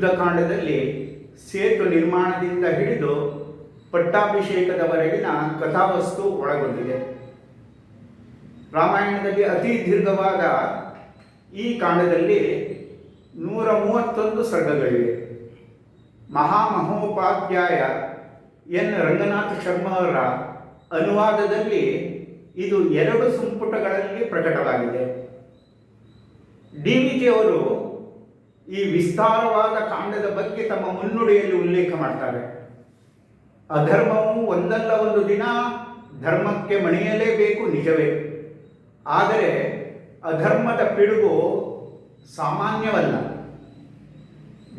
ಯುದ್ಧಕಾಂಡದಲ್ಲಿ ಸೇತು ನಿರ್ಮಾಣದಿಂದ ಹಿಡಿದು ಪಟ್ಟಾಭಿಷೇಕದವರೆಗಿನ ಕಥಾವಸ್ತು ಒಳಗೊಂಡಿದೆ. ರಾಮಾಯಣದಲ್ಲಿ ಅತಿ ದೀರ್ಘವಾದ ಈ ಕಾಂಡದಲ್ಲಿ ನೂರ ಮೂವತ್ತೊಂದು ಸರ್ಗಗಳಿವೆ. ಮಹಾಮಹೋಪಾಧ್ಯಾಯ ಎನ್. ರಂಗನಾಥ ಶರ್ಮಾ ಅವರ ಅನುವಾದದಲ್ಲಿ ಇದು ಎರಡು ಸಂಪುಟಗಳಲ್ಲಿ ಪ್ರಕಟವಾಗಿದೆ. ಡಿ. ವಿ. ಜಿ. ಅವರು ಈ ವಿಸ್ತಾರವಾದ ಕಾಂಡದ ಬಗ್ಗೆ ತಮ್ಮ ಮುನ್ನುಡಿಯಲ್ಲಿ ಉಲ್ಲೇಖ ಮಾಡ್ತಾರೆ. ಅಧರ್ಮವು ಒಂದಲ್ಲ ಒಂದು ದಿನ ಧರ್ಮಕ್ಕೆ ಮಣಿಯಲೇಬೇಕು ನಿಜವೇ. ಆದರೆ ಅಧರ್ಮದ ಪಿಡುಗು ಸಾಮಾನ್ಯವಲ್ಲ.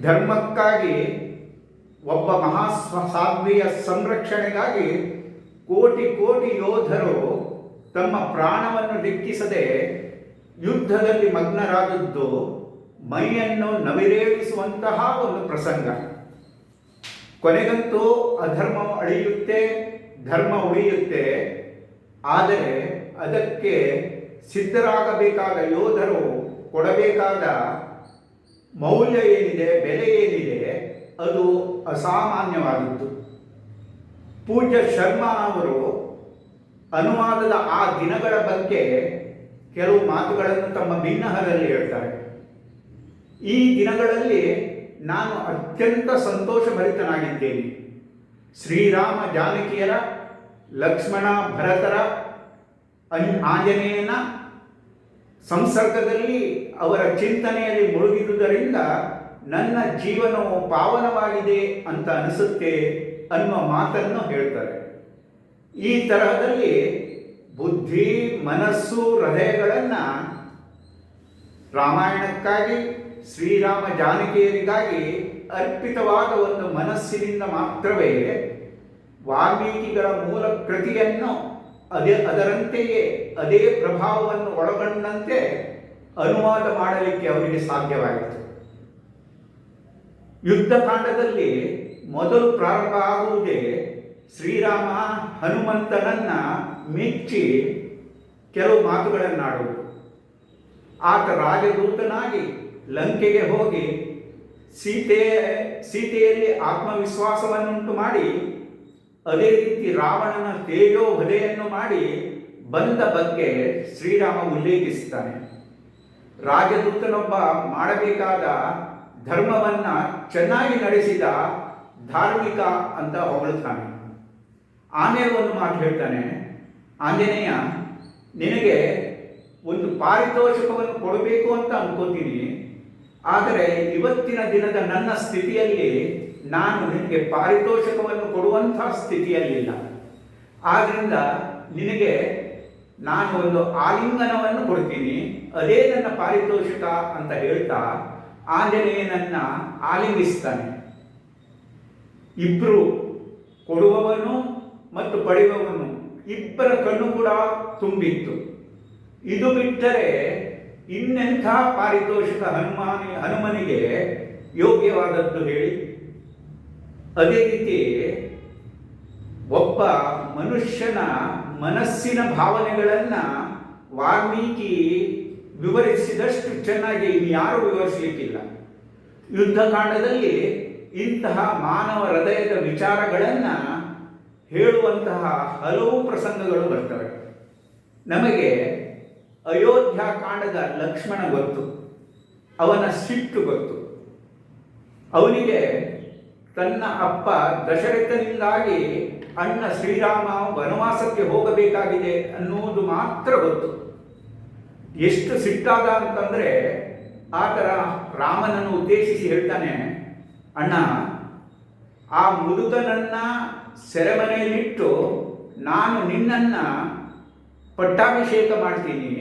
ಧರ್ಮಕ್ಕಾಗಿ ಒಬ್ಬ ಮಹಾಸ್ವ ಸಾಧ್ವಿಯ ಸಂರಕ್ಷಣೆಗಾಗಿ ಕೋಟಿ ಕೋಟಿ ಯೋಧರು ತಮ್ಮ ಪ್ರಾಣವನ್ನು ಲೆಕ್ಕಿಸದೆ ಯುದ್ಧದಲ್ಲಿ ಮಗ್ನರಾದದ್ದು ಮೈಯನ್ನು ನವಿರೇಳಿಸುವಂತಹ ಒಂದು ಪ್ರಸಂಗ. ಕೊನೆಗಂತೂ ಅಧರ್ಮ ಅಳಿಯುತ್ತೆ, ಧರ್ಮ ಉಳಿಯುತ್ತೆ. ಆದರೆ ಅದಕ್ಕೆ ಸಿದ್ಧರಾಗಬೇಕಾದ ಯೋಧರು ಕೊಡಬೇಕಾದ ಮೌಲ್ಯ ಏನಿದೆ, ಬೆಲೆ ಏನಿದೆ, ಅದು ಅಸಾಮಾನ್ಯವಾದದ್ದು ಪೂಜ್ಯ ಶರ್ಮಾ ಅವರು ಅನುವಾದದ ಆ ದಿನಗಳ ಬಗ್ಗೆ ಕೆಲವು ಮಾತುಗಳನ್ನು ತಮ್ಮ ಭಿನ್ನಹದಲ್ಲಿ ಹೇಳ್ತಾರೆ. ಈ ದಿನಗಳಲ್ಲಿ ನಾನು ಅತ್ಯಂತ ಸಂತೋಷಭರಿತನಾಗಿದ್ದೇನೆ. ಶ್ರೀರಾಮ ಜಾನಕಿಯರ, ಲಕ್ಷ್ಮಣ ಭರತರ ಆಂಜನೇಯನ ಸಂಸರ್ಗದಲ್ಲಿ ಅವರ ಚಿಂತನೆಯಲ್ಲಿ ಮುಳುಗಿದುದರಿಂದ ನನ್ನ ಜೀವನವು ಪಾವನವಾಗಿದೆ ಅಂತ ಅನಿಸುತ್ತೆ ಅನ್ನುವ ಮಾತನ್ನು ಹೇಳ್ತಾರೆ. ಈ ತರಹದಲ್ಲಿ ಬುದ್ಧಿ, ಮನಸ್ಸು, ಹೃದಯಗಳನ್ನು ರಾಮಾಯಣಕ್ಕಾಗಿ ಶ್ರೀರಾಮ ಜಾನಕಿಯರಿಗಾಗಿ ಅರ್ಪಿತವಾದ ಒಂದು ಮನಸ್ಸಿನಿಂದ ಮಾತ್ರವೇ ವಾಲ್ಮೀಕಿಗಳ ಮೂಲ ಕೃತಿಯನ್ನು ಅದೇ ಅದರಂತೆಯೇ ಅದೇ ಪ್ರಭಾವವನ್ನು ಒಳಗೊಂಡಂತೆ ಅನುವಾದ ಮಾಡಲಿಕ್ಕೆ ಅವರಿಗೆ ಸಾಧ್ಯವಾಯಿತು. ಯುದ್ಧಕಾಂಡದಲ್ಲಿ ಮೊದಲು ಪ್ರಾರಂಭ ಆಗುವುದೇ ಶ್ರೀರಾಮ ಹನುಮಂತನನ್ನ ಮೆಚ್ಚಿ ಕೆಲವು ಮಾತುಗಳನ್ನಾಡುವುದು. ಆತ ರಾಜದೂತನಾಗಿ ಲಂಕೆಗೆ ಹೋಗಿ ಸೀತೆ, ಸೀತೆಯಲ್ಲಿ ಆತ್ಮವಿಶ್ವಾಸವನ್ನುಂಟು ಮಾಡಿ, ಅದೇ ರೀತಿ ರಾವಣನ ತೇಜೋವಧೆಯನ್ನು ಮಾಡಿ ಬಂದ ಬಗ್ಗೆ ಶ್ರೀರಾಮ ಉಲ್ಲೇಖಿಸುತ್ತಾನೆ. ರಾಜದೂತನೊಬ್ಬ ಮಾಡಬೇಕಾದ ಧರ್ಮವನ್ನ ಚೆನ್ನಾಗಿ ನಡೆಸಿದ ಧಾರ್ಮಿಕ ಅಂತ ಹೊಗಳುತ್ತಾನೆ ಆಮೇಲೆ ಒಂದು ಮಾತು ಹೇಳ್ತಾನೆ, ಆಂಜನೇಯ, ನಿನಗೆ ಒಂದು ಪಾರಿತೋಷಕವನ್ನು ಕೊಡಬೇಕು ಅಂತ ಅನ್ಕೋತೀನಿ. ಆದರೆ ಇವತ್ತಿನ ದಿನದ ನನ್ನ ಸ್ಥಿತಿಯಲ್ಲಿ ನಾನು ನಿನಗೆ ಪಾರಿತೋಷಕವನ್ನು ಕೊಡುವಂಥ ಸ್ಥಿತಿಯಲ್ಲಿಲ್ಲ. ಆದ್ದರಿಂದ ನಿನಗೆ ನಾನು ಒಂದು ಆಲಿಂಗನವನ್ನು ಕೊಡ್ತೀನಿ. ಅದೇ ನನ್ನ ಪಾರಿತೋಷಕ ಅಂತ ಹೇಳ್ತಾ ಆಂಜನೇಯನನ್ನ ಆಲಿಂಗಿಸ್ತಾನೆ. ಇಬ್ಬರು ಕೊಡುವವನು ಮತ್ತು ಪಡೆಯುವವನು ಇಬ್ಬರ ಕಣ್ಣು ಕೂಡ ತುಂಬಿತ್ತು. ಇದು ಬಿಟ್ಟರೆ ಇನ್ನೆಂಥ ಪಾರಿತೋಷಿಕ ಹನುಮಾನಿ ಹನುಮನಿಗೆ ಯೋಗ್ಯವಾದದ್ದು ಹೇಳಿ? ಅದೇ ರೀತಿ ಒಬ್ಬ ಮನುಷ್ಯನ ಮನಸ್ಸಿನ ಭಾವನೆಗಳನ್ನು ವಾಲ್ಮೀಕಿ ವಿವರಿಸಿದಷ್ಟು ಚೆನ್ನಾಗಿ ಇನ್ಯಾರೂ ವಿವರಿಸಲಿಕ್ಕಿಲ್ಲ. ಯುದ್ಧಕಾಂಡದಲ್ಲಿ ಇಂತಹ ಮಾನವ ಹೃದಯದ ವಿಚಾರಗಳನ್ನು ಹೇಳುವಂತಹ ಹಲವು ಪ್ರಸಂಗಗಳು ಬರ್ತವೆ. ನಮಗೆ ಅಯೋಧ್ಯ ಕಾಂಡದ ಲಕ್ಷ್ಮಣ ಗೊತ್ತು, ಅವನ ಸಿಟ್ಟು ಗೊತ್ತು. ಅವನಿಗೆ ತನ್ನ ಅಪ್ಪ ದಶರಥನಿಂದಾಗಿ ಅಣ್ಣ ಶ್ರೀರಾಮ ವನವಾಸಕ್ಕೆ ಹೋಗಬೇಕಾಗಿದೆ ಅನ್ನುವುದು ಮಾತ್ರ ಗೊತ್ತು. ಎಷ್ಟು ಸಿಟ್ಟಾದ ಅಂತಂದ್ರೆ ಆತರ ರಾಮನನ್ನು ಉದ್ದೇಶಿಸಿ ಹೇಳ್ತಾನೆ, ಅಣ್ಣ, ಆ ಮುದುಕನನ್ನ ಸೆರೆಮನೆಯಲ್ಲಿಟ್ಟು ನಾನು ನಿನ್ನನ್ನ ಪಟ್ಟಾಭಿಷೇಕ ಮಾಡ್ತೀನಿ.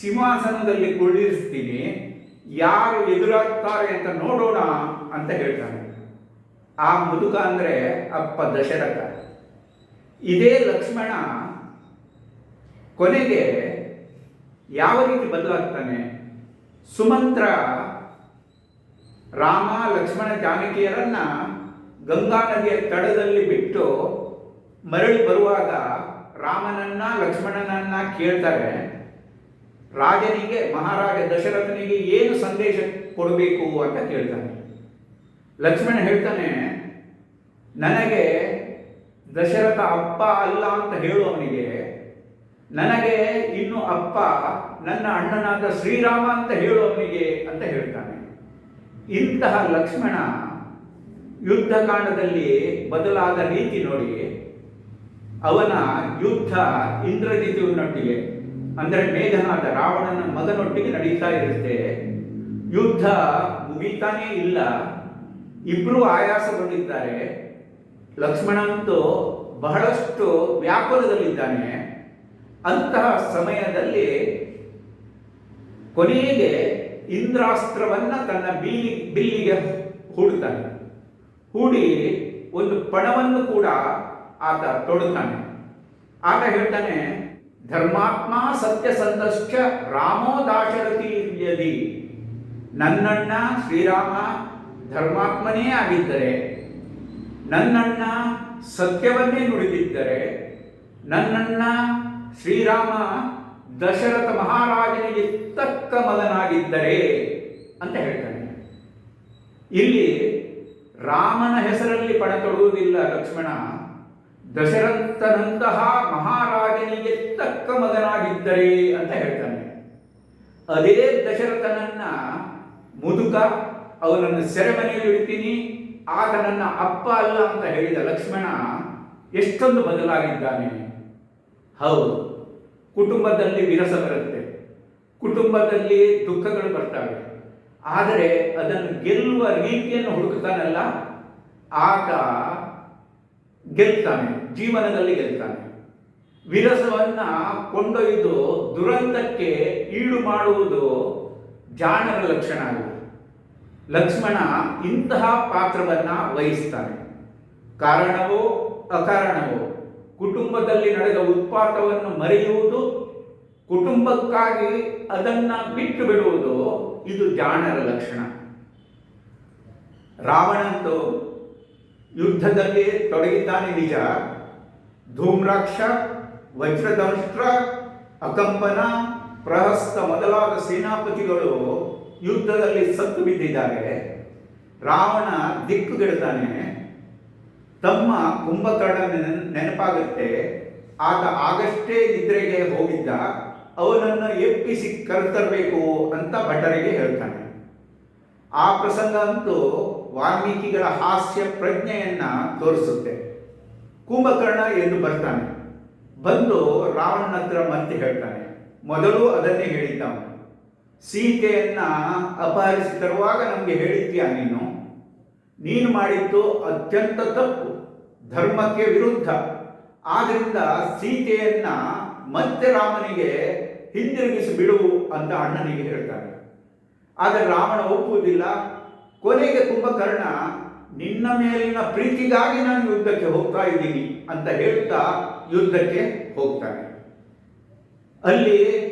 ಸಿಂಹಾಸನದಲ್ಲಿ ಕುಳ್ಳಿರಿಸ್ತೀನಿ. ಯಾರು ಎದುರಾಗ್ತಾರೆ ಅಂತ ನೋಡೋಣ ಅಂತ ಹೇಳ್ತಾನೆ. ಆ ಮುದುಕ ಅಂದರೆ ಅಪ್ಪ ದಶರಥ. ಇದೇ ಲಕ್ಷ್ಮಣ ಕೊನೆಗೆ ಯಾವ ರೀತಿ ಬದಲಾಗ್ತಾನೆ? ಸುಮಂತ್ರ ರಾಮ ಲಕ್ಷ್ಮಣ ಜಾನಕಿಯರನ್ನ ಗಂಗಾ ನದಿಯ ತಡದಲ್ಲಿ ಬಿಟ್ಟು ಮರಳಿ ಬರುವಾಗ ರಾಮನನ್ನ ಲಕ್ಷ್ಮಣನನ್ನ ಕೇಳ್ತಾರೆ. ರಾಜನಿಗೆ, ಮಹಾರಾಜ ದಶರಥನಿಗೆ ಏನು ಸಂದೇಶ ಕೊಡಬೇಕು ಅಂತ ಕೇಳ್ತಾನೆ. ಲಕ್ಷ್ಮಣ ಹೇಳ್ತಾನೆ, ನನಗೆ ದಶರಥ ಅಪ್ಪ ಅಲ್ಲ ಅಂತ ಹೇಳುವವನಿಗೆ, ನನಗೆ ಇನ್ನು ಅಪ್ಪ, ನನ್ನ ಅಣ್ಣನಾದ ಶ್ರೀರಾಮ ಅಂತ ಹೇಳುವವನಿಗೆ ಅಂತ ಹೇಳ್ತಾನೆ. ಇಂತಹ ಲಕ್ಷ್ಮಣ ಯುದ್ಧಕಾಂಡದಲ್ಲಿ ಬದಲಾದ ರೀತಿ ನೋಡಿ, ಅವನ ಯುದ್ಧ ಇಂದ್ರಜಿತುವಿನೊಟ್ಟಿಗೆ ಅಂದರೆ ಮೇಘನಾದ ರಾವಣನ ಮಗನೊಟ್ಟಿಗೆ ನಡೀತಾ ಇರುತ್ತೆ. ಯುದ್ಧ ಮುಗೀತಾನೇ ಇಲ್ಲ. ಇಬ್ರು ಆಯಾಸಗೊಂಡಿದ್ದಾರೆ. ಲಕ್ಷ್ಮಣಂತೂ ಬಹಳಷ್ಟು ವ್ಯಾಪಾರದಲ್ಲಿದ್ದಾನೆ ಅಂತಹ ಸಮಯದಲ್ಲಿ ಕೊನೆಗೆ ಇಂದ್ರಾಸ್ತ್ರವನ್ನ ತನ್ನ ಬಿಲ್ಲಿ, ಬಿಲ್ಲಿಗೆ ಹೂಡ್ತಾನೆ ಹೂಡಿ ಒಂದು ಪಣವನ್ನು ಕೂಡ ಆತ ತೊಡುತ್ತಾನೆ. ಆತ ಹೇಳ್ತಾನೆ ಧರ್ಮಾತ್ಮ ಸತ್ಯಸಂತಶ್ಚ ರಾಮೋ ದಾಶರಥಿ ಯದಿ ನನ್ನಣ್ಣ ಶ್ರೀರಾಮ ಧರ್ಮಾತ್ಮನೇ ಆಗಿದ್ದರೆ, ನನ್ನಣ್ಣ ಸತ್ಯವನ್ನೇ ನುಡಿದಿದ್ದರೆ, ನನ್ನಣ್ಣ ಶ್ರೀರಾಮ ದಶರಥ ಮಹಾರಾಜನಿಗೆ ತಕ್ಕ ಮಗನಾಗಿದ್ದರೆ ಅಂತ ಹೇಳ್ತಾನೆ. ಇಲ್ಲಿ ರಾಮನ ಹೆಸರಲ್ಲಿ ಪಣ ತೊಡುವುದಿಲ್ಲ ಲಕ್ಷ್ಮಣ. ದಶರಥನಂತಹ ಮಹಾರಾಜನಿಗೆ ತಕ್ಕ ಮಗನಾಗಿದ್ದರೆ ಅಂತ ಹೇಳ್ತಾನೆ. ಅದೇ ದಶರಥನನ್ನ ಮುದುಕ, ಅವನನ್ನು ಸೆರೆಮನೆಯಲ್ಲಿ ಇಡ್ತೀನಿ ಆಗ ನನ್ನ ಅಪ್ಪ ಅಲ್ಲ ಅಂತ ಹೇಳಿದ ಲಕ್ಷ್ಮಣ ಎಷ್ಟೊಂದು ಬದಲಾಗಿದ್ದಾನೆ. ಹೌದು, ಕುಟುಂಬದಲ್ಲಿ ವಿರಸ ಬರುತ್ತೆ, ಕುಟುಂಬದಲ್ಲಿ ದುಃಖಗಳು ಬರ್ತವೆ. ಆದರೆ ಅದನ್ನು ಗೆಲ್ಲುವ ರೀತಿಯನ್ನು ಹುಡುಕುತ್ತಾನಲ್ಲ, ಆತ ಗೆಲ್ತಾನೆ. ಜೀವನದಲ್ಲಿ ಗೆಲ್ತಾನೆ. ವಿರಸವನ್ನ ಕೊಂಡೊಯ್ದು ದುರಂತಕ್ಕೆ ಈಡು ಮಾಡುವುದು ಜಾಣರ ಲಕ್ಷಣ ಅಲ್ಲ. ಲಕ್ಷ್ಮಣ ಇಂತಹ ಪಾತ್ರವನ್ನ ವಹಿಸ್ತಾನೆ. ಕಾರಣವೋ ಅಕಾರಣವೋ? ಕುಟುಂಬದಲ್ಲಿ ನಡೆದ ಉತ್ಪಾತವನ್ನು ಮರೆಯುವುದು, ಕುಟುಂಬಕ್ಕಾಗಿ ಅದನ್ನ ಬಿಟ್ಟು ಬಿಡುವುದು ಇದು ಜಾಣರ ಲಕ್ಷಣ. ರಾವಣಂತೂ ಯುದ್ಧದಲ್ಲಿ ತೊಡಗಿದ್ದಾನೆ ನಿಜ. ಧೂಮ್ರಾಕ್ಷ ವಜ್ರದಂಷ್ಟ್ರ ಅಕಂಪನ, ಪ್ರಹಸ್ತ ಮೊದಲಾದ ಸೇನಾಪತಿಗಳು ಯುದ್ಧದಲ್ಲಿ ಸತ್ತು ಬಿದ್ದಿದ್ದಾರೆ. ರಾವಣ ದಿಕ್ಕುಗೆಡ್ತಾನೆ ತಮ್ಮ ಕುಂಭಕರ್ಣ ನೆನ- ನೆನಪಾಗುತ್ತೆ. ಆತ ಆಗಷ್ಟೇ ನಿದ್ರೆಗೆ ಹೋಗಿದ್ದ. ಅವನನ್ನು ಎಪ್ಪಿಸಿ ಕರೆತರಬೇಕು ಅಂತ ಭಟ್ಟರಿಗೆ ಹೇಳ್ತಾನೆ. ಆ ಪ್ರಸಂಗ ಅಂತೂ ವಾಲ್ಮೀಕಿಗಳ ಹಾಸ್ಯ ಪ್ರಜ್ಞೆಯನ್ನ ತೋರಿಸುತ್ತೆ. ಕುಂಭಕರ್ಣ ಎಂದು ಬರ್ತಾನೆ. ಬಂದು ರಾವಣನ ಹತ್ರ ಮತ್ತೆ ಹೇಳ್ತಾನೆ. ಮೊದಲು ಅದನ್ನೇ ಹೇಳಿದ್ದ ಸೀತೆಯನ್ನ ಅಪಹರಿಸಿ ತರುವಾಗ ನಮಗೆ ಹೇಳಿದ್ಯಾ ನೀನು? ನೀನು ಮಾಡಿದ್ದು ಅತ್ಯಂತ ತಪ್ಪು. ಧರ್ಮಕ್ಕೆ ವಿರುದ್ಧ. ಆದ್ರಿಂದ ಸೀತೆಯನ್ನ ಮತ್ತೆ ರಾಮನಿಗೆ ಹಿಂದಿರುಗಿಸಿ ಬಿಡು ಅಂತ ಅಣ್ಣನಿಗೆ ಹೇಳ್ತಾನೆ. ಆದರೆ ರಾವಣ ಒಪ್ಪುವುದಿಲ್ಲ. ಕೊನೆಗೆ ಕುಂಭಕರ್ಣ ನಿನ್ನ ಮೇಲಿನ ಪ್ರೀತಿಗಾಗಿ ನಾನು ಯುದ್ಧಕ್ಕೆ ಹೋಗ್ತಾ ಇದ್ದೀನಿ ಅಂತ ಹೇಳ್ತಾ ಯುದ್ಧಕ್ಕೆ ಹೋಗ್ತಾನೆ. ಅಲ್ಲಿ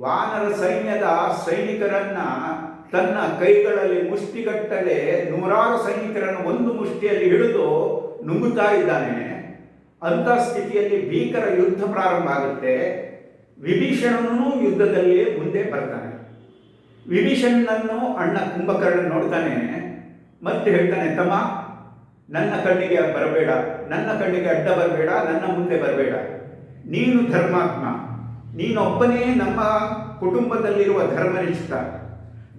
ವಾನರ ಸೈನ್ಯದ ಸೈನಿಕರನ್ನ ತನ್ನ ಕೈಗಳಲ್ಲಿ ಮುಷ್ಟಿಗಟ್ಟಲೆ ನೂರಾರು ಸೈನಿಕರನ್ನು ಒಂದು ಮುಷ್ಟಿಯಲ್ಲಿ ಹಿಡಿದು ನುಂಗುತ್ತಾ ಇದ್ದಾನೆ. ಅಂತ ಸ್ಥಿತಿಯಲ್ಲಿ ಭೀಕರ ಯುದ್ಧ ಪ್ರಾರಂಭ ಆಗುತ್ತೆ. ವಿಭೀಷಣನೂ ಯುದ್ಧದಲ್ಲಿ ಮುಂದೆ ಬರ್ತಾನೆ. ವಿಭೀಷಣನನ್ನು ಅಣ್ಣ ಕುಂಭಕರ್ಣ ನೋಡ್ತಾನೆ. ಮತ್ತೆ ಹೇಳ್ತಾನೆ, ತಮ್ಮ, ನನ್ನ ಕಣ್ಣಿಗೆ ಬರಬೇಡ, ನನ್ನ ಕಣ್ಣಿಗೆ ಅಡ್ಡ ಬರಬೇಡ, ನನ್ನ ಮುಂದೆ ಬರಬೇಡ. ನೀನು ಧರ್ಮಾತ್ಮ. ನೀನೊಬ್ಬನೇ ನಮ್ಮ ಕುಟುಂಬದಲ್ಲಿರುವ ಧರ್ಮನಿಷ್ಠ.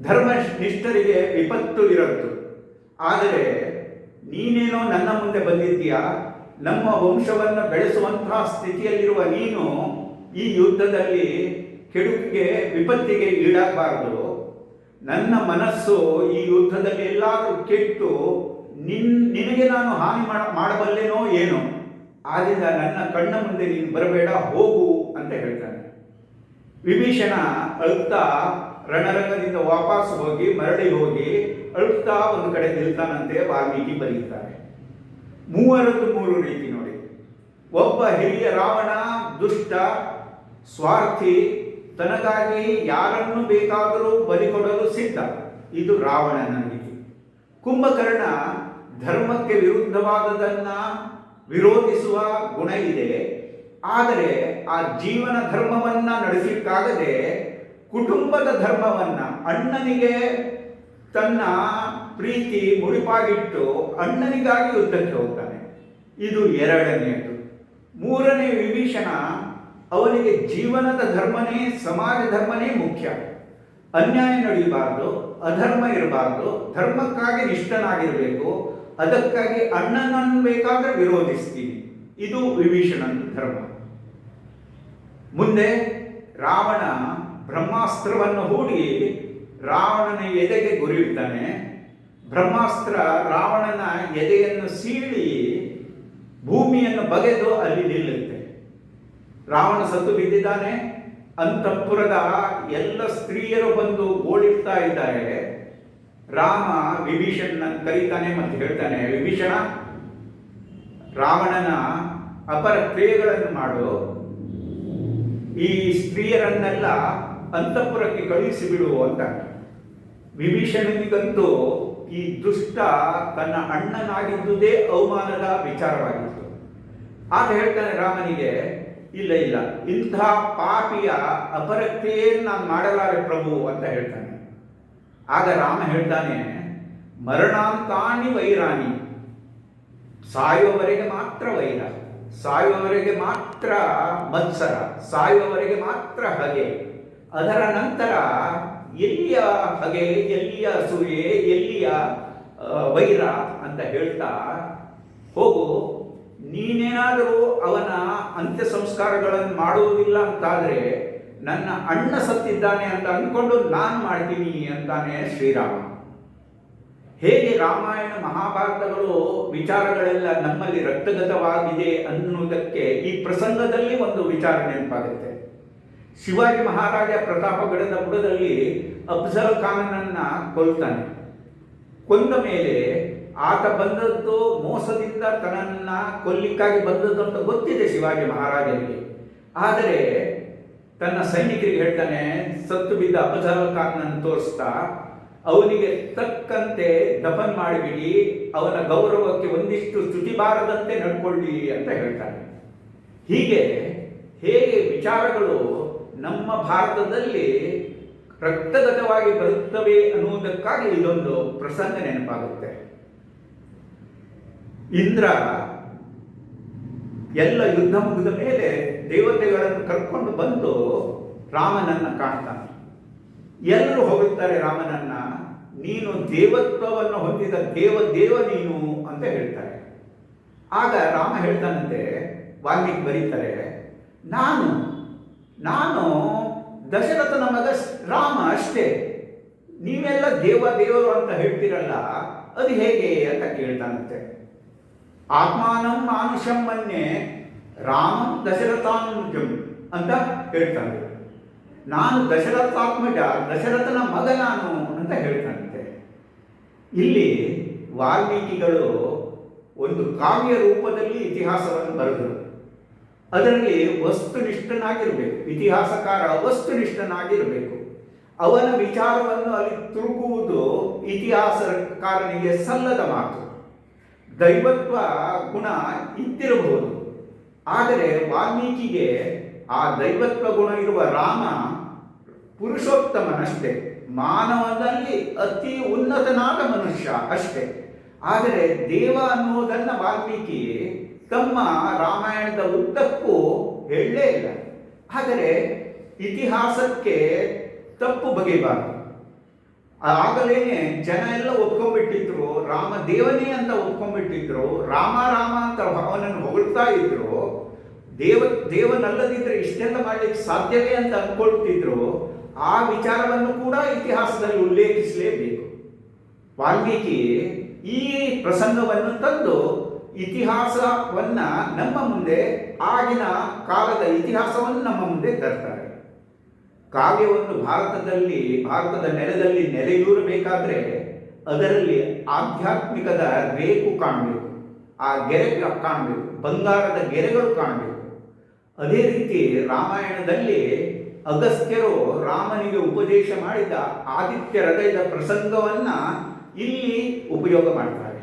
ಧರ್ಮ ನಿಷ್ಠರಿಗೆ ವಿಪತ್ತು ಇರತ್ತು ಆದರೆ, ನೀನೇನೋ ನನ್ನ ಮುಂದೆ ಬಂದಿದ್ದೀಯ? ನಮ್ಮ ವಂಶವನ್ನು ಬೆಳೆಸುವಂತಹ ಸ್ಥಿತಿಯಲ್ಲಿರುವ ನೀನು ಈ ಯುದ್ಧದಲ್ಲಿ ಕೆಡುಕಿಗೆ, ವಿಪತ್ತಿಗೆ ಈಡಾಗಬಾರದು. ನನ್ನ ಮನಸ್ಸು ಈ ಯುದ್ಧದಲ್ಲಿ ಎಲ್ಲಾದರೂ ಕೆಟ್ಟು ನಿನ್, ನಿನಗೆ ನಾನು ಹಾನಿ ಮಾಡ, ಮಾಡಬಲ್ಲೇನೋ ಏನೋ, ಆದ್ರಿಂದ ನನ್ನ ಕಣ್ಣ ಮುಂದೆ ನೀನು ಬರಬೇಡ, ಹೋಗು ಅಂತ ಹೇಳ್ತಾನೆ. ವಿಭೀಷಣ ಅಳುತ್ತಾ ರಣರಂಗದಿಂದ ವಾಪಸ್ ಹೋಗಿ ಮರಳಿ ಹೋಗಿ ಅಳುತ್ತಾ ಒಂದು ಕಡೆ ನಿಲ್ತಾನಂತೆ ವಾಲ್ಮೀಕಿ ಬರೀತಾರೆ ಮೂವರದ್ದು ಮೂರು ರೀತಿ ನೋಡಿ. ಒಬ್ಬ ಹಿರಿಯ ರಾವಣ, ದುಷ್ಟ, ಸ್ವಾರ್ಥಿ, ತನಗಾಗಿ ಯಾರನ್ನು ಬೇಕಾದರೂ ಬಲಿ ಕೊಡಲು ಸಿದ್ಧ ಇದು ರಾವಣನ ನಂಬಿಕೆ ಕುಂಭಕರ್ಣ ಧರ್ಮಕ್ಕೆ ವಿರುದ್ಧವಾದದನ್ನ ವಿರೋಧಿಸುವ ಗುಣ ಇದೆ. ಆದರೆ ಆ ಜೀವನ ಧರ್ಮವನ್ನ ನಡೆಸಲಿಕ್ಕಾಗದೆ ಕುಟುಂಬದ ಧರ್ಮವನ್ನ ಅಣ್ಣನಿಗೆ ತನ್ನ ಪ್ರೀತಿ ಮುಡಿಪಾಗಿಟ್ಟು ಅಣ್ಣನಿಗಾಗಿ ಯುದ್ಧಕ್ಕೆ ಹೋಗ್ತಾನೆ. ಇದು ಎರಡನೆಯದು ಮೂರನೇ ವಿಭೀಷಣ ಅವನಿಗೆ ಜೀವನದ ಧರ್ಮನೇ ಸಮಾಜ ಧರ್ಮನೇ ಮುಖ್ಯ. ಅನ್ಯಾಯ ನಡೆಯಬಾರದು, ಅಧರ್ಮ ಇರಬಾರದು, ಧರ್ಮಕ್ಕಾಗಿ ನಿಷ್ಠನಾಗಿರಬೇಕು, ಅದಕ್ಕಾಗಿ ಅಣ್ಣನನ್ನು ಬೇಕಾದ್ರೆ ವಿರೋಧಿಸ್ತೀನಿ. ಇದು ವಿಭೀಷಣನ ಧರ್ಮ. ಮುಂದೆ ರಾವಣ ಬ್ರಹ್ಮಾಸ್ತ್ರವನ್ನು ಹೂಡಿ ರಾವಣನ ಎದೆಗೆ ಗುರಿಯುತ್ತಾನೆ ಬ್ರಹ್ಮಾಸ್ತ್ರ ರಾವಣನ ಎದೆಯನ್ನು ಸೀಳಿ ಭೂಮಿಯನ್ನು ಬಗೆದು ಅಲ್ಲಿ ನಿಲ್ಲುತ್ತೆ. ರಾವಣ ಸತ್ತು ಬಿದ್ದಿದ್ದಾನೆ. ಅಂತಃಪುರದ ಎಲ್ಲ ಸ್ತ್ರೀಯರು ಬಂದು ಓಡಿಡ್ತಾ ಇದ್ದಾರೆ. ರಾಮ ವಿಭೀಷಣನ ಕರೀತಾನೆ ಮತ್ತು ಹೇಳ್ತಾನೆ, ವಿಭೀಷಣ, ರಾವಣನ ಅಪರ ಕ್ರಿಯೆಗಳನ್ನು ಮಾಡು. ಈ ಸ್ತ್ರೀಯರನ್ನೆಲ್ಲ ಅಂತಃಪುರಕ್ಕೆ ಕಳುಹಿಸಿ ಬಿಡು ಅಂತ. ವಿಭೀಷಣನಿಗಂತೂ ಈ ದುಷ್ಟ ತನ್ನ ಅಣ್ಣನಾಗಿದ್ದುದೇ ಅವಮಾನದ ವಿಚಾರವಾಗಿತ್ತು. ಆಗ ಹೇಳ್ತಾನೆ ರಾಮನಿಗೆ ಇಲ್ಲ ಇಲ್ಲ. ಇಂಥ ಪಾಪಿಯ ಅಪರಕ್ರಿಯೆಯನ್ನು ನಾನು ಮಾಡಲಾರೆ ಪ್ರಭು ಅಂತ ಹೇಳ್ತಾನೆ. ಆಗ ರಾಮ ಹೇಳ್ತಾನೆ, ಮರಣಾಂತಾನಿ ವೈರಾಣಿ. ಸಾಯುವವರೆಗೆ ಮಾತ್ರ ವೈರ. ಸಾಯುವವರೆಗೆ ಮಾತ್ರ ಮತ್ಸರ. ಸಾಯುವವರೆಗೆ ಮಾತ್ರ ಹಗೆ. ಅದರ ನಂತರ ಎಲ್ಲಿಯ ಹಗೆ, ಎಲ್ಲಿಯ ಸೂರ್ಯ ಎಲ್ಲಿಯ ವೈರ ಅಂತ ಹೇಳ್ತಾ ಹೋಗು. ನೀನೇನಾದರೂ ಅವನ ಅಂತ್ಯ ಸಂಸ್ಕಾರಗಳನ್ನು ಮಾಡುವುದಿಲ್ಲ ಅಂತಾದರೆ ನನ್ನ ಅಣ್ಣ ಸತ್ತಿದ್ದಾನೆ ಅಂತ ಅಂದ್ಕೊಂಡು ನಾನು ಮಾಡ್ತೀನಿ ಅಂತಾನೆ ಶ್ರೀರಾಮ. ಹೇಗೆ ರಾಮಾಯಣ ಮಹಾಭಾರತಗಳು ವಿಚಾರಗಳೆಲ್ಲ ನಮ್ಮಲ್ಲಿ ರಕ್ತಗತವಾಗಿದೆ ಅನ್ನುವುದಕ್ಕೆ ಈ ಪ್ರಸಂಗದಲ್ಲಿ ಒಂದು ವಿಚಾರ ನೆನಪಾಗುತ್ತೆ. ಶಿವಾಜಿ ಮಹಾರಾಜ ಪ್ರತಾಪಗಡದ ಬುಡದಲ್ಲಿ ಅಫ್ಜಲ್ ಖಾನನನ್ನ ಕೊಲ್ತಾನೆ. ಕೊಂದ ಮೇಲೆ ಆತ ಬಂದದ್ದು ಮೋಸದಿಂದ ತನ್ನನ್ನು ಕೊಲ್ಲಿಕ್ಕಾಗಿ ಬಂದದ್ದು ಅಂತ ಗೊತ್ತಿದೆ ಶಿವಾಜಿ ಮಹಾರಾಜನಿಗೆ. ಆದರೆ ತನ್ನ ಸೈನಿಕರಿಗೆ ಹೇಳ್ತಾನೆ, ಸತ್ತು ಬಿದ್ದ ಅಪಚಾರಕಾರನನ್ನು ತೋರಿಸ್ತಾ, ಅವನಿಗೆ ತಕ್ಕಂತೆ ದಫನ್ ಮಾಡಿಬಿಡಿ, ಅವನ ಗೌರವಕ್ಕೆ ಒಂದಿಷ್ಟು ಸ್ತುತಿ ಬಾರದಂತೆ ನಡ್ಕೊಳ್ಳಿ ಅಂತ ಹೇಳ್ತಾನೆ. ಹೀಗೆ ಹೇಗೆ ವಿಚಾರಗಳು ನಮ್ಮ ಭಾರತದಲ್ಲಿ ರಕ್ತಗತವಾಗಿ ಬರುತ್ತವೆ ಅನ್ನುವುದಕ್ಕಾಗಿ ಇದೊಂದು ಪ್ರಸಂಗ ನೆನಪಾಗುತ್ತೆ. ಇಂದ್ರ ಎಲ್ಲ ಯುದ್ಧ ಮುಗಿದ ಮೇಲೆ ದೇವತೆಗಳನ್ನು ಕರ್ಕೊಂಡು ಬಂದು ರಾಮನನ್ನ ಕಾಣ್ತಾನೆ. ಎಲ್ಲರೂ ಹೋಗುತ್ತಾರೆ, ರಾಮನನ್ನ, ನೀನು ದೇವತ್ವವನ್ನು ಹೊಂದಿದ ದೇವ ದೇವ ನೀನು ಅಂತ ಹೇಳ್ತಾರೆ. ಆಗ ರಾಮ ಹೇಳ್ತಾನಂತೆ, ವಾಲ್ಮೀಕಿ ಬರೀತಾರೆ, ನಾನು ನಾನು ದಶರಥನ ಮಗ ರಾಮ ಅಷ್ಟೇ. ನೀವೆಲ್ಲ ದೇವ, ದೇವರು ಅಂತ ಹೇಳ್ತೀರಲ್ಲ, ಅದು ಹೇಗೆ? ಅಂತ ಕೇಳ್ತಾನಂತೆ. ಆತ್ಮಾನಂ ಮಾನುಷಂ ಮನ್ನೆ ರಾಮಂ ದಶರಥಾನುಜಂ ಅಂತ ಹೇಳ್ತಾನೆ ನಾನು ದಶರಥಾತ್ಮಜ, ದಶರಥನ ಮಗ ನಾನು ಅಂತ ಹೇಳ್ತಾನಂತೆ. ಇಲ್ಲಿ ವಾಲ್ಮೀಕಿಗಳು ಒಂದು ಕಾವ್ಯ ರೂಪದಲ್ಲಿ ಇತಿಹಾಸವನ್ನು ಬರೆದರು. ಅದರಲ್ಲಿ ವಸ್ತುನಿಷ್ಠನಾಗಿರಬೇಕು. ಇತಿಹಾಸಕಾರ ವಸ್ತುನಿಷ್ಠನಾಗಿರಬೇಕು. ಅವನ ವಿಚಾರವನ್ನು ಅಲ್ಲಿ ತುರುಕುವುದು ಇತಿಹಾಸಕಾರನಿಗೆ ಸಲ್ಲದ ಮಾತು. ದೈವತ್ವ ಗುಣ ಇದ್ದಿರಬಹುದು. ಆದರೆ ವಾಲ್ಮೀಕಿಗೆ ಆ ದೈವತ್ವ ಗುಣ ಇರುವ ರಾಮ ಪುರುಷೋತ್ತಮನಷ್ಟೇ. ಮಾನವನಲ್ಲಿ ಅತಿ ಉನ್ನತನಾದ ಮನುಷ್ಯ ಅಷ್ಟೇ. ಆದರೆ ದೇವ ಅನ್ನುವುದನ್ನು ವಾಲ್ಮೀಕಿ ತಮ್ಮ ರಾಮಾಯಣದ ಉದ್ದಕ್ಕೂ ಹೇಳಲೇ ಇಲ್ಲ. ಆದರೆ ಇತಿಹಾಸಕ್ಕೆ ತಪ್ಪು ಬಗೆಯಬಾರದು ಆಗಲೇನೆ ಜನ ಎಲ್ಲ ಒಪ್ಕೊಂಡ್ಬಿಟ್ಟಿದ್ರು, ರಾಮ ದೇವನೇ ಅಂತ ಒಪ್ಕೊಂಡ್ಬಿಟ್ಟಿದ್ರು, ರಾಮ ರಾಮ ಅಂತ ಅವನನ್ನು ಹೊಗಳ್ತಾ ಇದ್ರು, ದೇವ, ದೇವನಲ್ಲದಿದ್ರೆ ಇಷ್ಟೆಲ್ಲ ಮಾಡ್ಲಿಕ್ಕೆ ಸಾಧ್ಯವೇ ಅಂತ ಅನ್ಕೊಳ್ತಿದ್ರು, ಆ ವಿಚಾರವನ್ನು ಕೂಡ ಇತಿಹಾಸದಲ್ಲಿ ಉಲ್ಲೇಖಿಸಲೇಬೇಕು. ವಾಲ್ಮೀಕಿ ಈ ಪ್ರಸಂಗವನ್ನು ತಂದು ಇತಿಹಾಸವನ್ನ ನಮ್ಮ ಮುಂದೆ, ಆಗಿನ ಕಾಲದ ಇತಿಹಾಸವನ್ನು ನಮ್ಮ ಮುಂದೆ ತರ್ತಾರೆ. ಕಾವ್ಯವನ್ನು ಭಾರತದಲ್ಲಿ, ಭಾರತದ ನೆಲದಲ್ಲಿ ನೆಲೆಯೂರಬೇಕಾದ್ರೆ ಅದರಲ್ಲಿ ಆಧ್ಯಾತ್ಮಿಕದ ರೇಖು ಕಾಣಬೇಕು, ಆ ಗೆರೆ ಕಾಣಬೇಕು, ಬಂಗಾರದ ಗೆರೆಗಳು ಕಾಣಬೇಕು. ಅದೇ ರೀತಿ ರಾಮಾಯಣದಲ್ಲಿ ಅಗಸ್ತ್ಯರು ರಾಮನಿಗೆ ಉಪದೇಶ ಮಾಡಿದ ಆದಿತ್ಯ ಹೃದಯದ ಪ್ರಸಂಗವನ್ನ ಇಲ್ಲಿ ಉಪಯೋಗ ಮಾಡ್ತಾರೆ.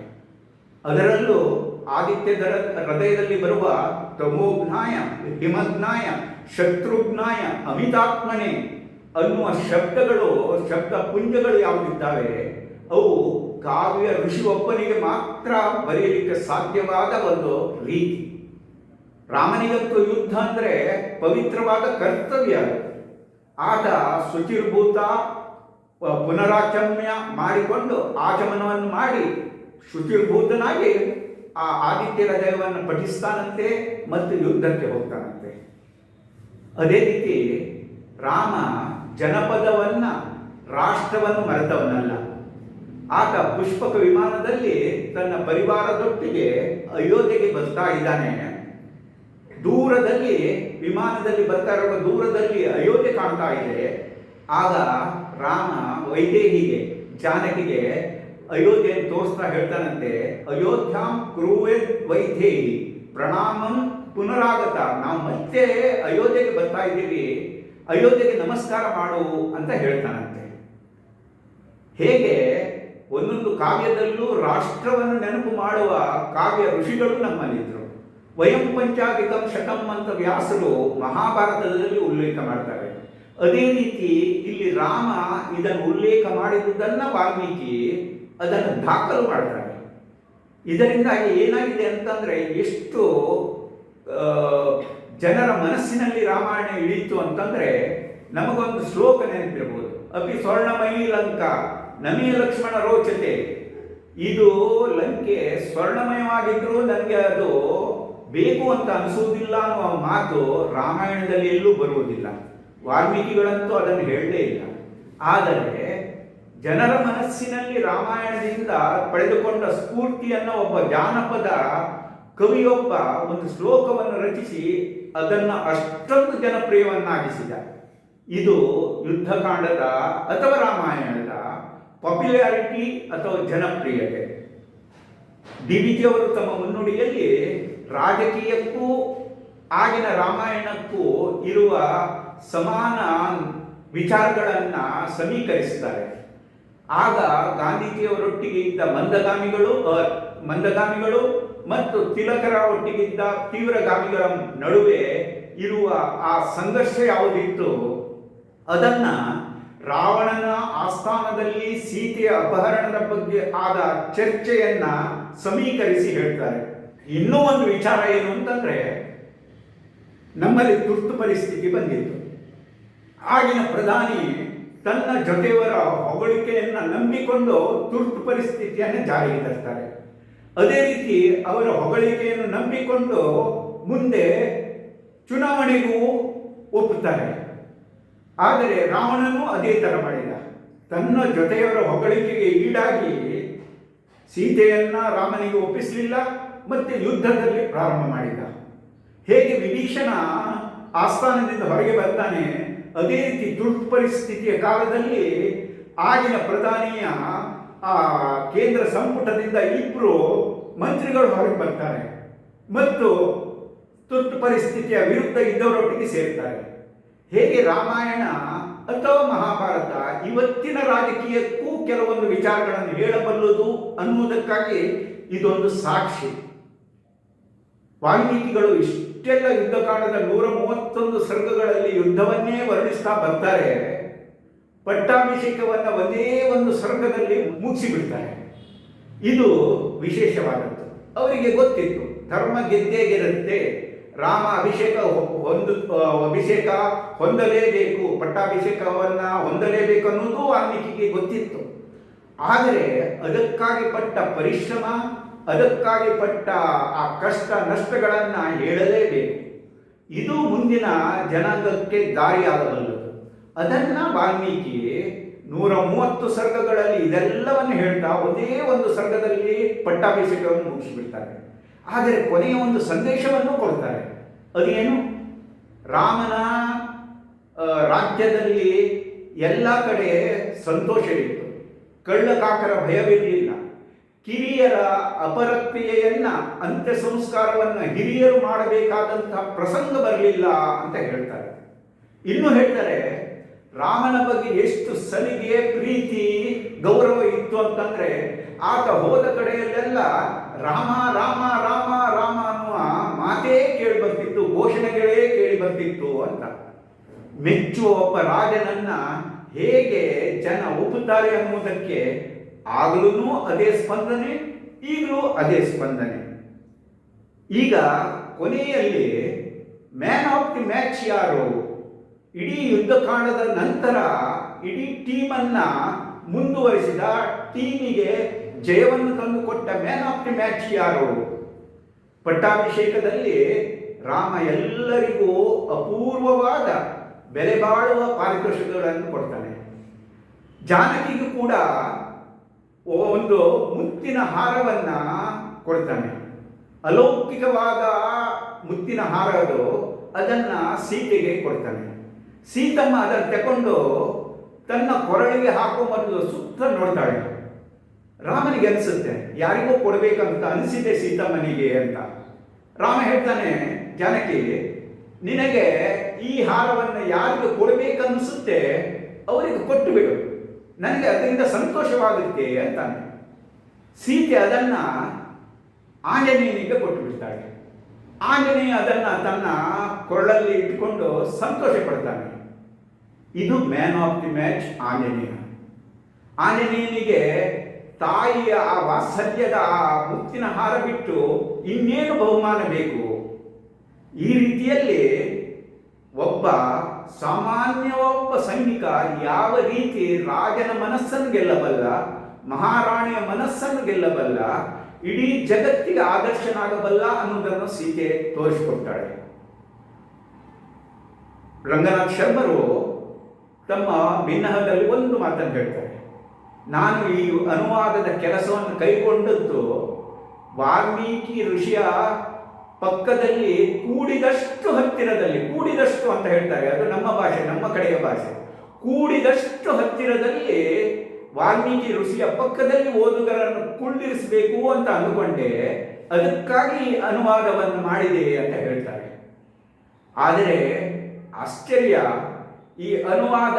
ಅದರಲ್ಲೂ ಆದಿತ್ಯದ ಹೃದಯದಲ್ಲಿ ಬರುವ ತಮೋಜ್ಞಾಯ, ಹಿಮಜ್ಞಾಯ ಶತ್ರುಜ್ಞಾಯ ಅಮಿತಾತ್ಮನೆ ಅನ್ನುವ ಶಬ್ದಗಳು, ಶಬ್ದ ಪುಂಜಗಳು ಯಾವುದಿದ್ದಾವೆ, ಅವು ಕಾವ್ಯ ಋಷಿ ಒಬ್ಬನಿಗೆ ಮಾತ್ರ ಬರೆಯಲಿಕ್ಕೆ ಸಾಧ್ಯವಾದ ಒಂದು ರೀತಿ ರಾಮನಿಗಂತೂ ಯುದ್ಧ ಅಂದರೆ ಪವಿತ್ರವಾದ ಕರ್ತವ್ಯ. ಆತ ಶುಚಿರ್ಭೂತ ಪುನರಾಚಮ್ಯ ಮಾಡಿಕೊಂಡು ಆಚಮನವನ್ನು ಮಾಡಿ ಶುಚಿರ್ಭೂತನಾಗಿ ಆ ಆದಿತ್ಯರ ದೇವವನ್ನು ಪಠಿಸ್ತಾನಂತೆ ಮತ್ತು ಯುದ್ಧಕ್ಕೆ ಹೋಗ್ತಾನಂತೆ ಅದೇ ರೀತಿ ರಾಮ ಜನಪದವನ್ನ, ರಾಷ್ಟ್ರವನ್ನು ಮರೆತವನಲ್ಲ. ಆತ ಪುಷ್ಪಕ ವಿಮಾನದಲ್ಲಿ ತನ್ನ ಪರಿವಾರದೊಟ್ಟಿಗೆ ಅಯೋಧ್ಯೆಗೆ ಬರ್ತಾ ಇದ್ದಾನೆ. ದೂರದಲ್ಲಿ, ವಿಮಾನದಲ್ಲಿ ಬರ್ತಾ ಇರುವ ದೂರದಲ್ಲಿ ಅಯೋಧ್ಯೆ ಕಾಣ್ತಾ ಇದೆ. ಆಗ ರಾಮ ವೈದೇಹಿಗೆ, ಜಾನಕಿಗೆ ಅಯೋಧ್ಯೆಯನ್ನು ತೋರಿಸ್ತಾ ಹೇಳ್ತಾನಂತೆ ಅಯೋಧ್ಯಾಂ ಕ್ರೂವೆ ವೈದೇಹಿ ಪ್ರಣಾಮಂ ಪುನರಾಗತ. ನಾವು ಮತ್ತೆ ಅಯೋಧ್ಯೆಗೆ ಬರ್ತಾ ಇದ್ದೀವಿ. ಅಯೋಧ್ಯೆಗೆ ನಮಸ್ಕಾರ ಮಾಡು ಅಂತ ಹೇಳ್ತಾನಂತೆ. ಹೇಗೆ? ಒಂದೊಂದು ಕಾವ್ಯದಲ್ಲೂ ರಾಷ್ಟ್ರವನ್ನು ನೆನಪು ಮಾಡುವ ಕಾವ್ಯ ಋಷಿಗಳು ನಮ್ಮಲ್ಲಿದ್ದರು ವಯಂ ಪಂಚಾಧಿಕಂ ಶತಂ ಅಂತ ವ್ಯಾಸರು ಮಹಾಭಾರತದಲ್ಲಿ ಉಲ್ಲೇಖ ಮಾಡ್ತಾರೆ. ಅದೇ ರೀತಿ ಇಲ್ಲಿ ರಾಮ ಇದನ್ನು ಉಲ್ಲೇಖ ಮಾಡಿದ್ದನ್ನ ವಾಲ್ಮೀಕಿ ಅದನ್ನು ದಾಖಲು ಮಾಡ್ತಾರೆ. ಇದರಿಂದಾಗಿ ಏನಾಗಿದೆ ಅಂತಂದ್ರೆ ಎಷ್ಟು ಜನರ ಮನಸ್ಸಿನಲ್ಲಿ ರಾಮಾಯಣ ಇಳಿಯಿತು ಅಂತಂದ್ರೆ ನಮಗೊಂದು ಶ್ಲೋಕ ನೆನಪಿರಬಹುದು ಅಪಿ ಸ್ವರ್ಣಮಯಿ ಲಂಕ ನಮೀ ಲಕ್ಷ್ಮಣ ರೋಚತೆ. ಇದು ಲಂಕೆ ಸ್ವರ್ಣಮಯವಾಗಿದ್ರು ನನಗೆ ಅದು ಬೇಕು ಅಂತ ಅನಿಸುವುದಿಲ್ಲ ಅನ್ನುವ ಮಾತು ರಾಮಾಯಣದಲ್ಲಿ ಎಲ್ಲೂ ಬರುವುದಿಲ್ಲ. ವಾಲ್ಮೀಕಿಗಳಂತೂ ಅದನ್ನು ಹೇಳಲೇ ಇಲ್ಲ. ಆದರೆ ಜನರ ಮನಸ್ಸಿನಲ್ಲಿ ರಾಮಾಯಣದಿಂದ ಪಡೆದುಕೊಂಡ ಸ್ಫೂರ್ತಿಯನ್ನು ಒಬ್ಬ ಜಾನಪದ ಕವಿಯೊಬ್ಬ ಒಂದು ಶ್ಲೋಕವನ್ನು ರಚಿಸಿ ಅದನ್ನು ಅಷ್ಟೊಂದು ಜನಪ್ರಿಯವನ್ನಾಗಿಸಿದ. ಇದು ಯುದ್ಧಕಾಂಡದ ಅಥವಾ ರಾಮಾಯಣದ ಪಾಪ್ಯುಲಾರಿಟಿ ಅಥವಾ ಜನಪ್ರಿಯತೆ. ಡಿ ವಿ ಜಿಯವರು ತಮ್ಮ ಮುನ್ನುಡಿಯಲ್ಲಿ ರಾಜಕೀಯಕ್ಕೂ ಆಗಿನ ರಾಮಾಯಣಕ್ಕೂ ಇರುವ ಸಮಾನ ವಿಚಾರಗಳನ್ನು ಸಮೀಕರಿಸುತ್ತಾರೆ. ಆಗ ಗಾಂಧೀಜಿಯವರೊಟ್ಟಿಗೆ ಇದ್ದ ಮಂದಗಾಮಿಗಳು ಮಂದಗಾಮಿಗಳು ಮತ್ತು ತಿಲಕರ ಒಟ್ಟಿಗಿದ್ದ ತೀವ್ರಗಾಮಿಗಳ ನಡುವೆ ಇರುವ ಆ ಸಂಘರ್ಷ ಯಾವುದಿತ್ತು? ಅದನ್ನ ರಾವಣನ ಆಸ್ಥಾನದಲ್ಲಿ ಸೀತೆಯ ಅಪಹರಣದ ಬಗ್ಗೆ ಆದ ಚರ್ಚೆಯನ್ನ ಸಮೀಕರಿಸಿ ಹೇಳ್ತಾರೆ. ಇನ್ನೂ ಒಂದು ವಿಚಾರ ಏನು ಅಂತಂದ್ರೆ, ನಮ್ಮಲ್ಲಿ ತುರ್ತು ಪರಿಸ್ಥಿತಿ ಬಂದಿತ್ತು. ಆಗಿನ ಪ್ರಧಾನಿ ತನ್ನ ಜೊತೆಯವರ ಹೊಗಳಿಕೆಯನ್ನು ನಂಬಿಕೊಂಡು ತುರ್ತು ಪರಿಸ್ಥಿತಿಯನ್ನು ಜಾರಿಗೆ ತರ್ತಾರೆ. ಅದೇ ರೀತಿ ಅವರ ಹೊಗಳಿಕೆಯನ್ನು ನಂಬಿಕೊಂಡು ಮುಂದೆ ಚುನಾವಣೆಗೂ ಒಪ್ಪುತ್ತಾರೆ. ಆದರೆ ರಾವಣನು ಅದೇ ಥರ ಮಾಡಿದ. ತನ್ನ ಜೊತೆಯವರ ಹೊಗಳಿಕೆಗೆ ಈಡಾಗಿ ಸೀತೆಯನ್ನು ರಾಮನಿಗೆ ಒಪ್ಪಿಸಲಿಲ್ಲ, ಮತ್ತೆ ಯುದ್ಧದಲ್ಲಿ ಪ್ರಾರಂಭ ಮಾಡಿದ. ಹೇಗೆ ವಿಭೀಷಣ ಆಸ್ಥಾನದಿಂದ ಹೊರಗೆ ಬರ್ತಾನೆ, ಅದೇ ರೀತಿ ತುರ್ತು ಪರಿಸ್ಥಿತಿಯ ಕಾಲದಲ್ಲಿ ಆಗಿನ ಪ್ರಧಾನಿಯ ಆ ಕೇಂದ್ರ ಸಂಪುಟದಿಂದ ಇಬ್ಬರು ಮಂತ್ರಿಗಳು ಹೊರಗೆ ಬರ್ತಾರೆ. ಮತ್ತು ತುರ್ತು ಪರಿಸ್ಥಿತಿಯ ವಿರುದ್ಧ ಇದ್ದವರೊಟ್ಟಿಗೆ ಸೇರ್ತಾರೆ. ಹೇಗೆ ರಾಮಾಯಣ ಅಥವಾ ಮಹಾಭಾರತ ಇವತ್ತಿನ ರಾಜಕೀಯಕ್ಕೂ ಕೆಲವೊಂದು ವಿಚಾರಗಳನ್ನು ಹೇಳಬಲ್ಲದು ಅನ್ನುವುದಕ್ಕಾಗಿ ಇದೊಂದು ಸಾಕ್ಷಿ. ವಾಲ್ಮೀಕಿಗಳು ಇಷ್ಟೆಲ್ಲ ಯುದ್ಧಕಾಂಡದ ನೂರ ಮೂವತ್ತೊಂದು ಸರ್ಗಗಳಲ್ಲಿ ಯುದ್ಧವನ್ನೇ ವರ್ಣಿಸ್ತಾ ಬರ್ತಾರೆ. ಪಟ್ಟಾಭಿಷೇಕವನ್ನ ಒಂದೇ ಒಂದು ಸರ್ಗದಲ್ಲಿ ಮುಗಿಸಿಬಿಡ್ತಾರೆ. ಇದು ವಿಶೇಷವಾದದ್ದು. ಅವರಿಗೆ ಗೊತ್ತಿತ್ತು, ಧರ್ಮ ಗೆದ್ದೇ ಗೆದ್ದಂತೆ ರಾಮ ಅಭಿಷೇಕ ಹೊಂದು ಅಭಿಷೇಕ ಹೊಂದಲೇಬೇಕು, ಪಟ್ಟಾಭಿಷೇಕವನ್ನು ಹೊಂದಲೇಬೇಕು ಅನ್ನೋದು ವಾಲ್ಮೀಕಿಗೆ ಗೊತ್ತಿತ್ತು. ಆದರೆ ಅದಕ್ಕಾಗಿ ಪಟ್ಟ ಪರಿಶ್ರಮ, ಅದಕ್ಕಾಗಿ ಪಟ್ಟ ಆ ಕಷ್ಟ ನಷ್ಟಗಳನ್ನು ಹೇಳಲೇಬೇಕು. ಇದು ಮುಂದಿನ ಜನಾಂಗಕ್ಕೆ ದಾರಿಯಾಗಬಲ್ಲದು. ಅದನ್ನ ವಾಲ್ಮೀಕಿ ನೂರ ಮೂವತ್ತು ಸರ್ಗಗಳಲ್ಲಿ ಇದೆಲ್ಲವನ್ನು ಹೇಳ್ತಾ ಒಂದೇ ಒಂದು ಸರ್ಗದಲ್ಲಿ ಪಟ್ಟಾಭಿಷೇಕವನ್ನು ಮುಗಿಸಿಬಿಡ್ತಾರೆ. ಆದರೆ ಕೊನೆಯ ಒಂದು ಸಂದೇಶವನ್ನು ಕೊಡ್ತಾರೆ. ಅದೇನು? ರಾಮನ ರಾಜ್ಯದಲ್ಲಿ ಎಲ್ಲ ಕಡೆ ಸಂತೋಷವಿತ್ತು. ಕಳ್ಳಕಾಕರ ಭಯವಿರಲಿಲ್ಲ. ಕಿರಿಯರ ಅಪರಕ್ರಿಯೆಯನ್ನ ಅಂತ್ಯ ಸಂಸ್ಕಾರವನ್ನು ಹಿರಿಯರು ಮಾಡಬೇಕಾದಂತಹ ಪ್ರಸಂಗ ಬರಲಿಲ್ಲ ಅಂತ ಹೇಳ್ತಾರೆ. ಇನ್ನು ಹೇಳ್ತಾರೆ ರಾಮನ ಬಗ್ಗೆ ಎಷ್ಟು ಸಲಿಗೆ ಪ್ರೀತಿ, ಗೌರವ ಇತ್ತು ಅಂತಂದ್ರೆ, ಆತ ಹೋದ ಕಡೆಯಲ್ಲೆಲ್ಲ ರಾಮ ರಾಮ ರಾಮ ರಾಮ ಅನ್ನುವ ಮಾತೇ ಕೇಳಿ ಬರ್ತಿತ್ತು ಘೋಷಣೆಗಳೇ ಕೇಳಿ ಬರ್ತಿತ್ತು ಅಂತ. ಮೆಚ್ಚುವ ಒಬ್ಬ ರಾಜನನ್ನ ಹೇಗೆ ಜನ ಒಪ್ಪುತ್ತಾರೆ ಅನ್ನುವುದಕ್ಕೆ ಆಗಲೂ ಅದೇ ಸ್ಪಂದನೆ, ಈಗಲೂ ಅದೇ ಸ್ಪಂದನೆ. ಈಗ ಕೊನೆಯಲ್ಲಿ ಮ್ಯಾನ್ ಆಫ್ ದಿ ಮ್ಯಾಚ್ ಯಾರು? ಇಡೀ ಯುದ್ಧಕಾಂಡದ ನಂತರ ಇಡೀ ಟೀಮನ್ನ ಮುಂದುವರಿಸಿದ ಟೀಮಿಗೆ ಜಯವನ್ನು ತಂದುಕೊಟ್ಟ ಮ್ಯಾನ್ ಆಫ್ ದಿ ಮ್ಯಾಚ್ ಯಾರು? ಪಟ್ಟಾಭಿಷೇಕದಲ್ಲಿ ರಾಮ ಎಲ್ಲರಿಗೂ ಅಪೂರ್ವವಾದ ಬೆಲೆ ಬಾಳುವ ಪಾರಿತೋಷಿಕಗಳನ್ನು ಕೊಡ್ತಾನೆ. ಜಾನಕಿಗೂ ಕೂಡ ಒಂದು ಮುತ್ತಿನ ಹಾರವನ್ನ ಕೊಡ್ತಾನೆ. ಅಲೌಕಿಕವಾದ ಮುತ್ತಿನ ಹಾರ ಅದು ಅದನ್ನ ಸೀತೆಗೆ ಕೊಡ್ತಾನೆ. ಸೀತಮ್ಮ ಅದನ್ನು ತಗೊಂಡು ತನ್ನ ಕೊರಳಿಗೆ ಹಾಕೋ ಮೊದಲು ಸುತ್ತ ನೋಡ್ತಾಳೆ. ರಾಮನಿಗೆ ಅನಿಸುತ್ತೆ, ಯಾರಿಗೂ ಕೊಡಬೇಕಂತ ಅನಿಸಿದೆ ಸೀತಮ್ಮನಿಗೆ ಅಂತ. ರಾಮ ಹೇಳ್ತಾನೆ, ಜಾನಕಿ, ನಿನಗೆ ಈ ಹಾರವನ್ನು ಯಾರಿಗೆ ಕೊಡಬೇಕನ್ನಿಸುತ್ತೆ ಅವರಿಗೆ ಕೊಟ್ಟು ಬಿಡು. ನನಗೆ ಅದರಿಂದ ಸಂತೋಷವಾಗುತ್ತೆ ಅಂತಾನೆ. ಸೀತೆ ಅದನ್ನ ಆಂಜನೇಯನಿಗೆ ಕೊಟ್ಟು ಬಿಡ್ತಾಳೆ. ಆಂಜನೇಯ ಅದನ್ನ ತನ್ನ ಕೊರಳಲ್ಲಿ ಇಟ್ಕೊಂಡು ಸಂತೋಷ ಪಡ್ತಾನೆ ಇದು man of the match Anjaneya. ಆಂಜನೇಯನಿಗೆ ತಾಯಿಯ ಆ ವಾತ್ಸಲ್ಯದ ಆ ಮುತ್ತಿನ ಹಾರ ಬಿಟ್ಟು ಇನ್ನೇನು ಬಹುಮಾನ ಬೇಕು? ಈ ರೀತಿಯಲ್ಲಿ ಒಬ್ಬ ಸಾಮಾನ್ಯ ಒಬ್ಬ ಸೈನಿಕ ಯಾವ ರೀತಿ ರಾಜನ ಮನಸ್ಸನ್ನು ಗೆಲ್ಲಬಲ್ಲ, ಮಹಾರಾಣಿಯ ಮನಸ್ಸನ್ನು ಗೆಲ್ಲಬಲ್ಲ ಇಡೀ ಜಗತ್ತಿಗೆ ಆದರ್ಶನಾಗಬಲ್ಲ ಅನ್ನೋದನ್ನು ಸೀತೆ ತೋರಿಸಿಕೊಡ್ತಾಳೆ. ರಂಗನಾಥ್ ಶರ್ಮರು ತಮ್ಮ ಭಿನ್ನಹದಲ್ಲಿ ಒಂದು ಮಾತನ್ನು ಹೇಳ್ತಾರೆ. ನಾನು ಈ ಅನುವಾದದ ಕೆಲಸವನ್ನು ಕೈಗೊಂಡದ್ದು ವಾಲ್ಮೀಕಿ ಋಷಿಯ ಪಕ್ಕದಲ್ಲಿ ಕೂಡಿದಷ್ಟು ಹತ್ತಿರದಲ್ಲಿ, ಕೂಡಿದಷ್ಟು ಅಂತ ಹೇಳ್ತಾರೆ. ಅದು ನಮ್ಮ ಭಾಷೆ, ನಮ್ಮ ಕಡೆಯ ಭಾಷೆ. ಕೂಡಿದಷ್ಟು ಹತ್ತಿರದಲ್ಲಿ ವಾಲ್ಮೀಕಿ ಋಷಿಯ ಪಕ್ಕದಲ್ಲಿ ಓದುಗರನ್ನು ಕುಳ್ಳಿರಿಸಬೇಕು ಅಂತ ಅಂದುಕೊಂಡೆ, ಅದಕ್ಕಾಗಿ ಅನುವಾದವನ್ನು ಮಾಡಿದೆ ಅಂತ ಹೇಳ್ತಾರೆ. ಆದರೆ ಆಶ್ಚರ್ಯ, ಈ ಅನುವಾದ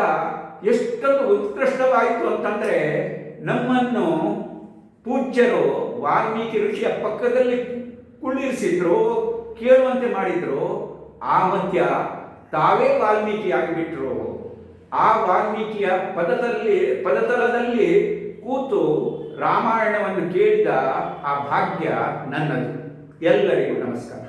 ಎಷ್ಟೊಂದು ಉತ್ಕೃಷ್ಟವಾಯಿತು ಅಂತಂದ್ರೆ ನಮ್ಮನ್ನು ಪೂಜ್ಯರು ವಾಲ್ಮೀಕಿ ಋಷಿಯ ಪಕ್ಕದಲ್ಲಿ ಕುಳ್ಳಿರಿಸಿದ್ರು, ಕೇಳುವಂತೆ ಮಾಡಿದ್ರು. ಆ ಮಧ್ಯ ತಾವೇ ವಾಲ್ಮೀಕಿ ಆಗಿಬಿಟ್ರು ಆ ವಾಲ್ಮೀಕಿಯ ಪದದಲ್ಲಿ ಪದತಲದಲ್ಲಿ ಕೂತು ರಾಮಾಯಣವನ್ನು ಕೇಳಿದ ಆ ಭಾಗ್ಯ ನನ್ನದು. ಎಲ್ಲರಿಗೂ ನಮಸ್ಕಾರ.